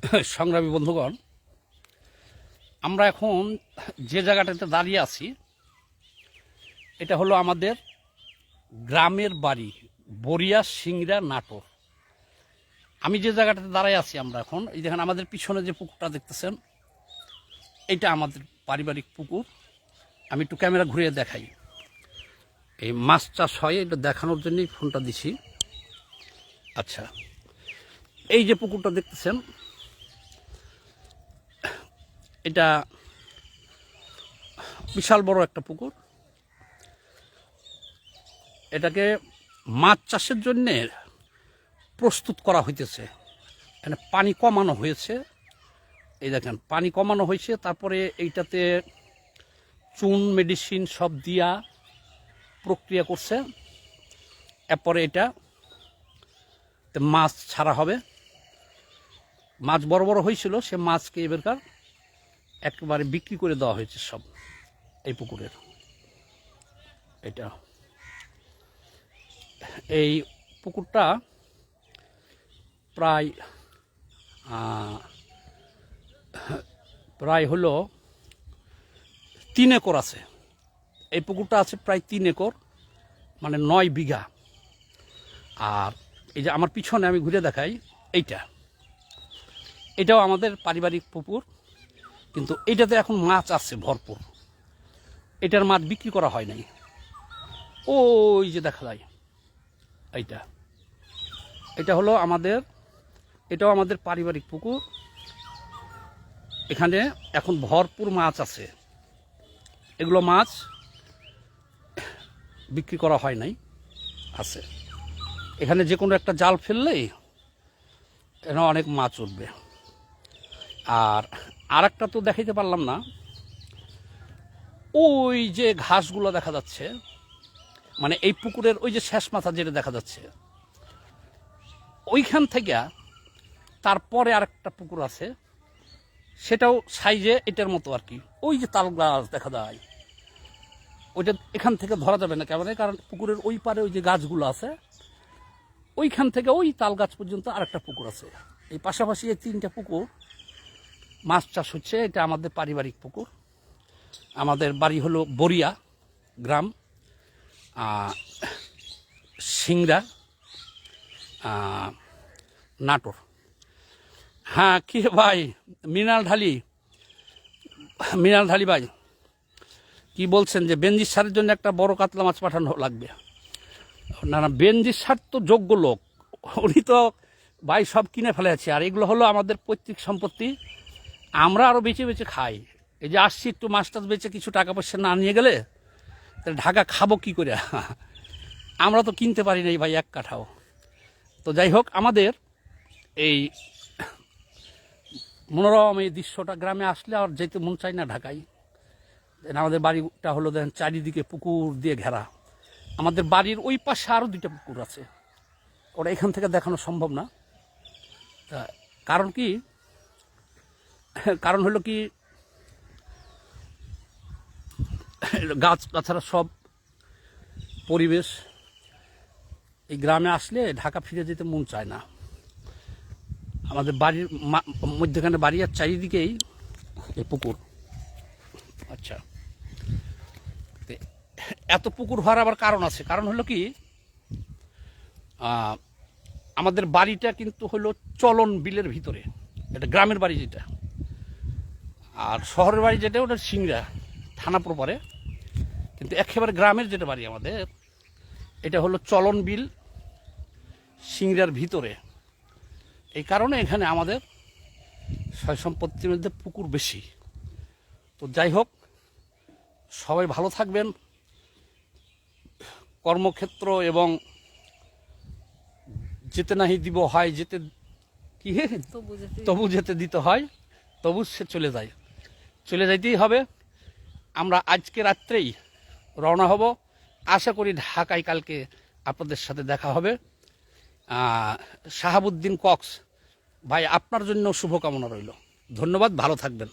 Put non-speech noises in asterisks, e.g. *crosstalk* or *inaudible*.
*coughs* সংগ্রামী বন্ধুগণ, আমরা এখন যে জায়গাটাতে দাঁড়িয়ে আছি, এটা হলো আমাদের গ্রামের বাড়ি বরিয়া সিংড়া নাটোর। আমি যে জায়গাটাতে দাঁড়ায় আছি আমরা এখন, এই দেখেন আমাদের পিছনে যে পুকুরটা দেখতেছেন, এটা আমাদের পারিবারিক পুকুর। আমি একটু ক্যামেরা ঘুরিয়ে দেখাই। এই মাছ চাষ হয়, এটা দেখানোর জন্যই ফোনটা দিছি। আচ্ছা এই যে পুকুরটা দেখতেছেন এটা বিশাল বড় একটা পুকুর। এটাকে মাছ চাষের জন্যে প্রস্তুত করা হইতেছে। এখানে পানি কমানো হয়েছে। এই দেখেন, পানি কমানো হয়েছে, তারপরে এইটাতে চুন, মেডিসিন সব দিয়া প্রক্রিয়া করছে। এরপরে এটা মাছ ছাড়া হবে। মাছ বড় বড় হয়েছিল, সে মাছকে এবারকার একেবারে বিক্রি করে দেওয়া হয়েছে সব এই পুকুরের। এটা। এই পুকুরটা প্রায় প্রায় হলো তিন একর আছে। এই পুকুরটা আছে প্রায় তিন একর মানে নয় বিঘা। আর এই যে আমার পিছনে আমি ঘুরে দেখাই, এইটা। এটাও আমাদের পারিবারিক পুকুর। কিন্তু এইটাতে এখন মাছ আছে ভরপুর। এটার মাছ বিক্রি করা হয় নাই। ওই যে দেখা যায়, এইটা। এটা হলো আমাদের, এটাও আমাদের পারিবারিক পুকুর। এখানে এখন ভরপুর মাছ আছে। এগুলো মাছ বিক্রি করা হয় নাই, আছে। এখানে যে কোনো একটা জাল ফেললেই এখানে অনেক মাছ উঠবে। আর আর একটা তো দেখাইতে পারলাম না। ওই যে ঘাসগুলো দেখা যাচ্ছে মানে এই পুকুরের ওই যে শেষ মাথা যেটা দেখা যাচ্ছে, ওইখান থেকে তারপরে আরেকটা পুকুর আছে, সেটাও সাইজে এটার মতো আর কি। ওই যে তাল গাছ দেখা যায়, ওইটা এখান থেকে ধরা যাবে না কেমন, কারণ পুকুরের ওই পারে ওই যে গাছগুলো আছে, ওইখান থেকে ওই তাল গাছ পর্যন্ত আরেকটা পুকুর আছে। এই পাশাপাশি এই তিনটা পুকুর মাছ চাষ হচ্ছে, এটা আমাদের পারিবারিক পুকুর। আমাদের বাড়ি হলো বরিয়া গ্রাম সিংড়া নাটোর। হ্যাঁ কি ভাই? মৃণাল ঢালি মৃণাল ঢালি ভাই, কি বলছেন যে বেঞ্জির সারের জন্য একটা বড় কাতলা মাছ পাঠানো লাগবে? না না বেঞ্জির সার তো যোগ্য লোক। উনি তো ভাই সব কিনে ফেলে আছে আর এগুলো হলো আমাদের পৈতৃক সম্পত্তি। আমরা আরও বেঁচে বেঁচে খাই। এই যে আসছি একটু মাছ টাছ বেচে কিছু টাকা পয়সা না নিয়ে গেলে, তাহলে ঢাকা খাব কি করে? *laughs* আমরা তো কিনতে পারি না এই ভাই এক কাঠাও। তো যাই হোক, আমাদের এই মনোরম এই দৃশ্যটা গ্রামে আসলে আর যেতে মন চায় না ঢাকায়। আমাদের বাড়িটা হলো দেখেন চারিদিকে পুকুর দিয়ে ঘেরা। আমাদের বাড়ির ওই পাশে আরও দুইটা পুকুর আছে। ওটা এখান থেকে দেখানো সম্ভব না। তা কারণ কি? *laughs* কারণ হলো কি, গাছ গাছারা সব পরিবেশ এই গ্রামে আসলে ঢাকা ফিরে যেতে মন চায় না। আমাদের বাড়ির মধ্যখানে বাড়ি আর চারিদিকেই এই পুকুর। আচ্ছা। এত পুকুর হওয়ার আবার কারণ আছে। কারণ হলো কি আমাদের বাড়িটা কিন্তু হলো চলন বিলের ভিতরে। এটা গ্রামের বাড়ি যেটা। আর শহরের বাড়ি যেটা ওটা সিংড়া থানা প্রপারে। কিন্তু একেবারে গ্রামের যেটা বাড়ি আমাদের এটা হলো চলন বিল সিংড়ার ভিতরে। এই কারণে এখানে আমাদের সয় সম্পত্তির মধ্যে পুকুর বেশি। তো যাই হোক সবাই ভালো থাকবেন। কর্মক্ষেত্র এবং যেতে নাহি দিব হয় যেতে কি তবু যেতে তবু যেতে দিতে হয় তবু সে চলে যায়। চলে যাইতেই হবে। আমরা আজকে রাত্রেই রওনা হব। আশা করি ঢাকায় কালকে আপনাদের সাথে দেখা হবে। শাহাবুদ্দিন কক্স, ভাই, আপনার জন্য শুভকামনা রইল। ধন্যবাদ, ভালো থাকবেন।